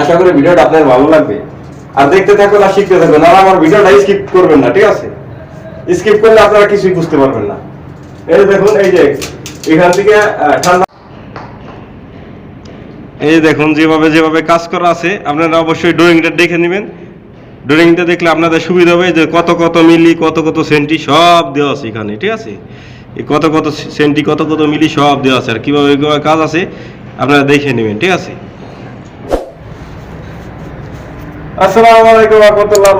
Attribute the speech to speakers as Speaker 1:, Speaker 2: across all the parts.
Speaker 1: আশা করি ভিডিওটা আপনার ভালো লাগবে। আর দেখতে থাকুন আর শিখতে থাকুন। আর আমার ভিডিওটা স্কিপ করবেন না, ঠিক আছে? স্কিপ করলে আপনারা কিছুই বুঝতে পারবেন না। এই দেখুন, এই যে এখান থেকে ঠান্ডা এই দেখুন, যেভাবে যেভাবে কাজ করা আছে, আপনারা অবশ্যই ড্রয়িংটা দেখে নেবেন। ড্রয়িংটা দেখলে আপনাদের সুবিধা হবে যে কত কত মিলি কত কত সেন্টি সব দেওয়া আছে এখানে, ঠিক আছে? কত কত সেন্টি কত কত মিলি সব দেওয়া আছে। আর কীভাবে কাজ আছে, আপনারা দেখে নেবেন, ঠিক আছে? আসসালামু আলাইকুম রহমতুল্লাহ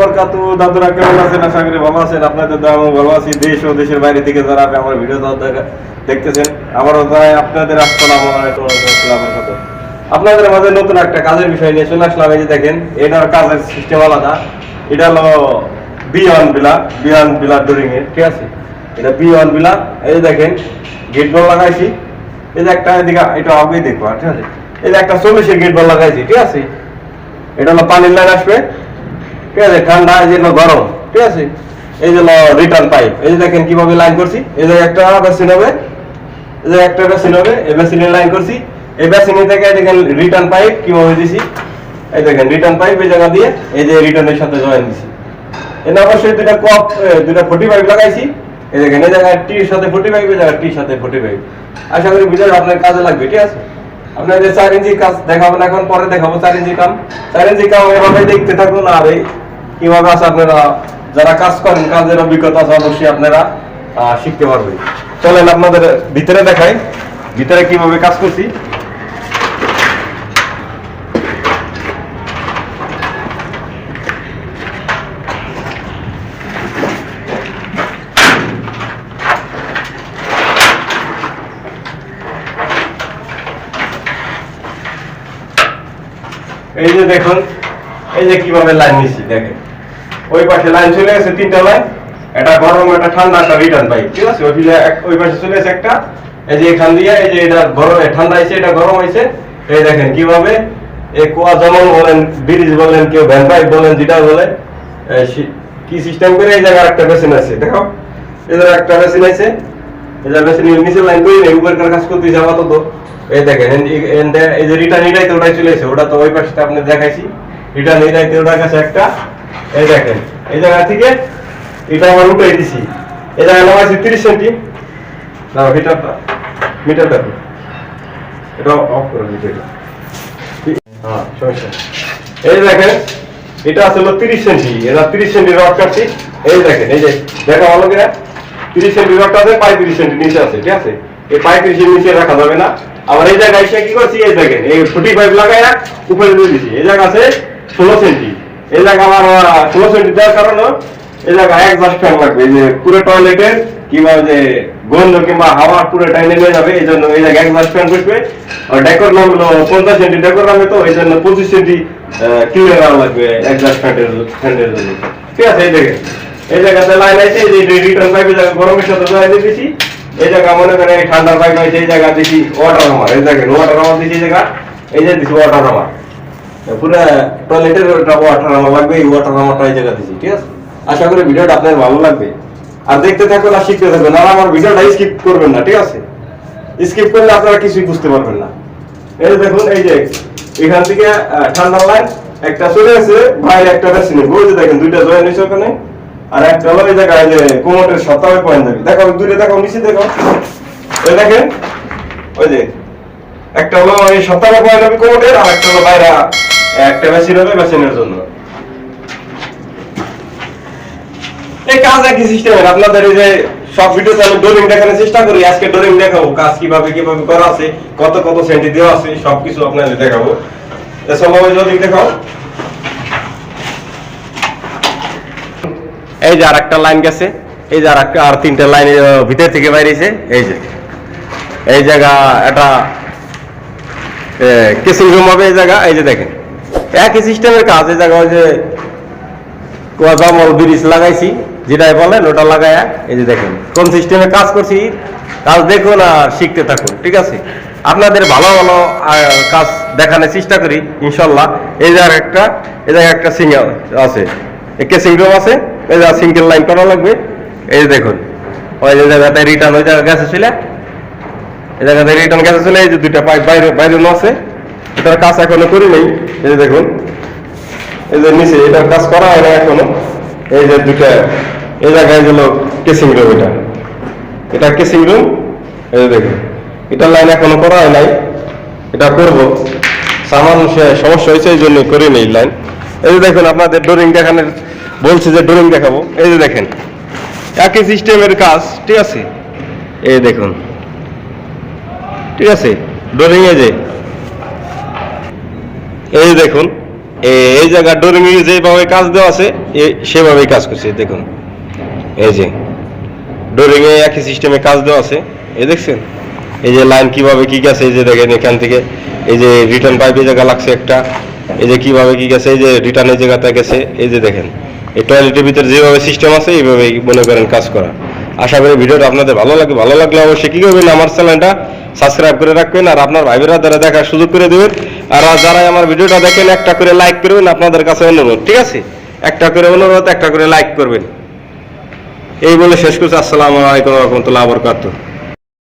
Speaker 1: আপনাদের বাইরে থেকে যারা ভিডিও দেখতেছেন, আমারও জানাই আপনাদের আপনাদের মাঝে নতুন একটা কাজের বিষয় নিয়ে চলে আসলাম। এই যে দেখেন এটার কাজের সিস্টেম আলাদা। এটা হলো বি ওয়ান বিলা বি ওয়ান বিলা ডোরিং এর। ঠিক আছে? এটা বি ওয়ান বিলা এই যে দেখেন গেট বল লাগাইছি। এই যে একটা এদিকে এটা আগেই দেখব ঠিক আছে? এই যে একটা চল্লিশের গেট বল লাগাইছি, ঠিক আছে? এটা হলো পানির লাইন আসবে। ঠিক আছে, ঠান্ডা, এই যে গরম, ঠিক আছে? এই যে রিটার্ন পাইপ এই যে দেখেন কীভাবে লাইন করছি। এই যে একটা বেসিন হবে, এই যে একটা বেসিন হবে, এই বেসিনের লাইন করছি। এই বেসিনে থেকে দেখেন রিটার্ন পাইপ কীভাবে দিছি? এই দেখেন রিটার্ন পাইপ এই জায়গা দিয়ে এই যে রিটার্নের সাথে জয়েন দিছি। এখানে অবশ্যই দুটা কপ দুটা ফোর্টি পাইপ লাগাইছি। এই দেখেন, এই জায়গায় টির সাথে ফোর্টি পাইপ এই জায়গায় টির সাথে ফোর্টি পাইপ আশা করি বুঝে আপনার কাজে লাগবে, ঠিক আছে? আপনার যে চার ইঞ্চি কাজ দেখাবেন এখন, পরে দেখাবো চার ইঞ্চি কাম। চার ইঞ্চি কাম এভাবে দেখতে থাকুন আর এই কীভাবে আছে আপনারা, যারা কাজ করেন, কাজের অভিজ্ঞতা আছে অবশ্যই আপনারা শিখতে পারবেন। চলেন আপনাদের ভিতরে দেখাই। ভিতরে কীভাবে কাজ করছি। এই যে দেখুন, এই যে কীভাবে লাইন নিচ্ছি দেখেন। ওই পাশে লাইন চলে গেছে তিনটা লাইন এটা গরম একটা ঠান্ডা একটা রিটার্ন পাইপ ঠিক আছে? ওই ওই পাশে চলে গেছে একটা, এই যে এখান দিয়ে, এই যে এটা গরম ঠান্ডা হয়েছে এটা গরম হয়েছে এই দেখেন কীভাবে এই কুয়া যেমন বলেন ব্রিজ বলেন, কেউ ভ্যান পাইপ বলেন, যেটা বলে কি সিস্টেম করে এই জায়গায় একটা মেশিন আছে, দেখো। এই একটা মেশিন আছে। এই যে মেশিন নিচে লাইন তো এই দেখেন এই যে রিটার্ন চলে এসে ওটা তো ওই পাশে আপনি দেখাইছি। রিটার্ন এটাই একটা, এই তিরিশ সেন্টি। না মিটারটা মিটারটা এটা অফ করে মিটারটা হ্যাঁ সমস্যা এই দেখেন, এটা আছে হলো তিরিশ সেন্টি, এটা তিরিশ সেন্টি রড কাটছি এই দেখেন, এই যে, দেখা ভালো কিনা? তিরিশ সেন্টি রডটা আছে পঁয়ত্রিশ সেন্টি নিচে আছে, ঠিক আছে? এই পঁয়ত্রিশের নিচে রাখা যাবে না। আবার এই জায়গায় এসে কি করছি? এই দেখেন, এই ফুটি পাইপ লাগাই উপরে দিয়ে দিছি। এই জায়গা আছে ষোলো সেন্টি। এই জায়গা আমার ষোলো সেন্টি দেওয়ার কারণে এই জায়গায় একজাস্ট ফ্যান লাগবে। যে পুরো টয়লেটের কিংবা যে গন্ধ কিংবা হাওয়া পুরো টাইনে নিয়ে যাবে। এই জন্য এই জায়গায় একজাস্ট ফ্যান বসবে। আর ডেকোর নাম হলো পঞ্চাশ সেন্টি ডেকোর নামে তো, এই জন্য পঁচিশ সেন্টি নাম লাগবে একজাস্ট ফ্যানের ফ্যানের জন্য। ঠিক আছে, এই দেখেন। এই জায়গাতে লাইন আছে এই যে রিটার্ন পাইপে জায়গা গরমের সাথে লাইন দিয়েছি এই জায়গা মনে করেন এই ঠান্ডার পাইপ আছে এই জায়গা দিছি ওয়াটার আমার এই জায়গায় ওয়াটার আমার দিছি এই জায়গা এই যে দিছি ওয়াটার আমার পুরো টয়লেটের ওয়াটার আমার লাগবে এই ওয়াটার আমারটা এই জায়গা দিছি ঠিক আছে? আশা করি ভিডিওটা আপনার ভালো লাগবে। আর দেখতে থাকুন আর শিখতে থাকুন আর আমার ভিডিওটা স্কিপ করবেন না ঠিক আছে? স্কিপ করলে আপনারা কিছুই বুঝতে পারবেন না। এই দেখুন এই যে এখান থেকে আহ, ঠান্ডা লাইন একটা চলে গেছে বাইরে একটা মেশিনে ওই যে দেখেন দুইটা জয়েন হয়েছে ওখানে। আর একটা হলো এই জায়গায় যে কোমরের সপ্তাহে পয়েন্ট দেখো দূরে দেখো নিচে দেখো এই দেখেন, ওই যে একটা হলো এই সপ্তাহে পয়েন্ট কোমরের আর একটা হলো বাইরে একটা হবে মেশিনের জন্য। এই কাজ একই সিস্টেমের আপনাদের এই যে সব ভিডিওতে আমি ডোরিং দেখানোর চেষ্টা করি, আজকে ডোরিং দেখাবো, কাজ কীভাবে কীভাবে করা আছে, কত কত সেন্টি দেওয়া আছে, সবকিছু আপনাদের দেখাবো। এসব যদি দেখাও। এই যে আর একটা লাইন গেছে, এই যে আর একটা আর তিনটা লাইন ভিতর থেকে বাইরেছে, এই যে। এই জায়গা এটা কেসিং রুম হবে এই জায়গা, এই যে দেখেন। একই সিস্টেমের কাজ, এই জায়গা ওই যে কোয়াজামল ব্রিজ লাগাইছি, যেটাই বলেন, ওটা লাগায়া, এই যে দেখেন, কোন সিস্টেমে কাজ করছি, কাজ দেখুন আর শিখতে থাকুন, ঠিক আছে? আপনাদের ভালো ভালো কাজ দেখানোর চেষ্টা করি, ইনশাল্লাহ। এই জায়গায় একটা এই জায়গায় একটা সিঙ্গেল আছে। কেসিং রুম আছে এই জায়গা সিঙ্গেল লাইন করা লাগবে। এই যে দেখুন। ওই যে জায়গাতে রিটার্ন ওই জায়গা গেছে ছিল এই জায়গাতে রিটার্ন গেছে ছিল এই যে দুইটা পাইপ বাইরে বাইরে আছে। এটার কাজ এখনও করি নেই। এই যে দেখুন। এই যে নিচে এটার কাজ করা হয় না এখনও। এই যে দুটা এই জায়গায় গেল কেসিং রুম এটা। এটা কেসিং রুম এই যে দেখুন। এটার লাইন এখনও করা হয় নাই। এটা করব। সামান্য সমস্যা হয়েছে, এই জন্য করি নেই লাইন এই যে দেখুন, আপনাদের ডোরিং দেখানোর বলছি যে ডোরিং দেখাবো। এই যে দেখেন, একই সিস্টেমের কাজ, ঠিক আছে? এই দেখুন, ঠিক আছে? ডোরিং এ যে, এই দেখুন, এই জায়গা ডোরিং এ যেভাবে কাজ দেওয়া আছে সেভাবেই কাজ করছে, দেখুন। এই যে ডোরিং এ একই সিস্টেমে কাজ দেওয়া আছে, এই দেখছেন? এই যে লাইন কীভাবে কি গেছে, এই যে দেখেন এখান থেকে, এই যে রিটার্ন পাইপের জায়গা লাগছে একটা এই যে কীভাবে কি গেছে, এই যে রিটার্নের জায়গাতে গেছে, এই যে দেখেন। এই টয়লেটের ভিতরে যেভাবে সিস্টেম আছে, এইভাবেই মনে করেন কাজ করা। আশা করি ভিডিওটা আপনাদের ভালো লাগে। ভালো লাগলে অবশ্যই কি করবেন, আমার চ্যানেলটা সাবস্ক্রাইব করে রাখবেন আর আপনার ভাই বোনেরা দ্বারা দেখার সুযোগ করে দেবেন। আর যারা আমার ভিডিওটা দেখেন, একটা করে লাইক করবেন, আপনাদের কাছে অনুরোধ, ঠিক আছে? একটা করে অনুরোধ, একটা করে লাইক করবেন। এই বলে শেষ করছি। আসসালামু আলাইকুম রহমতুল্লাহ বরকাতুহ।